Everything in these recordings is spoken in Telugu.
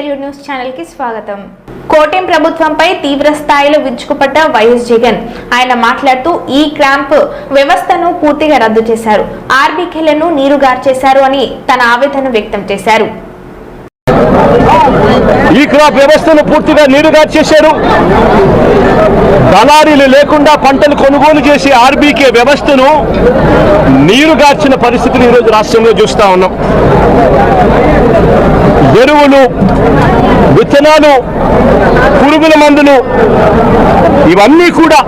న్యూస్ ఛానల్కి స్వాగతం. కోటెం ప్రభుత్వంపై తీవ్ర స్థాయిలో విరుచుకుపడ్డ వైఎస్ జగన్. ఆయన మాట్లాడుతూ ఈ క్యాంప్ వ్యవస్థను పూర్తిగా రద్దు చేశారు. ఆర్బీకేలను నీరుగార్చేశారు అని తన ఆవేదన వ్యక్తం చేశారు. ఈ క్రాప్ వ్యవస్థను పూర్తిగా నీరుగా చేశారు. దళారీలు లేకుండా పంటలు కొనుగోలు చేసే ఆర్బీకే వ్యవస్థను నీరుగార్చిన పరిస్థితిని ఈరోజు రాష్ట్రంలో చూస్తా ఉన్నాం. ఎరువులు విత్తనాలు పురుగుల మందులు ఇవన్నీ కూడా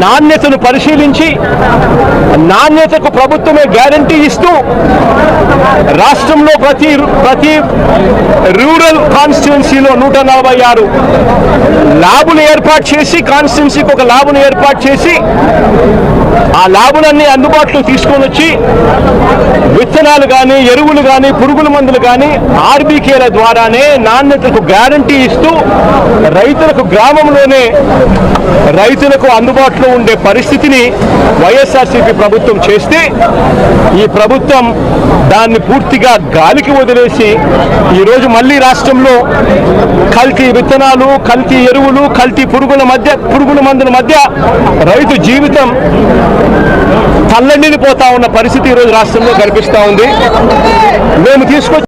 నాణ్యతను పరిశీలించి నాణ్యతకు ప్రభుత్వమే గ్యారంటీ ఇస్తూ రాష్ట్రంలో ప్రతి ప్రతి రూరల్ కాన్స్టిట్యున్సీలో నూట నలభై ఆరు ల్యాబులు ఏర్పాటు చేసి కాన్స్టిట్యున్సీకి ఒక ల్యాబును ఏర్పాటు చేసి ఆ ల్యాబులన్నీ అందుబాటులో తీసుకొని వచ్చి విత్తనాలు కానీ ఎరువులు కానీ పురుగుల మందులు కానీ ఆర్బీకేల ద్వారానే నాణ్యతకు గ్యారంటీ ఇస్తూ రైతులకు గ్రామంలోనే రైతులకు అందుబాటులో ఉండే పరిస్థితిని వైఎస్ఆర్సీపీ ప్రభుత్వం చేస్తే ఈ ప్రభుత్వం దాన్ని పూర్తిగా గాలికి వదిలేసి ఈరోజు మళ్ళీ రాష్ట్రంలో కల్తీ విత్తనాలు కల్తీ ఎరువులు కల్తీ పురుగుల మధ్య పురుగుల మందుల మధ్య రైతు జీవితం తల్లడిల్లిపోతా ఉన్న పరిస్థితి ఈరోజు రాష్ట్రంలో కనిపిస్తూ ఉంది. మేము తీసుకొచ్చి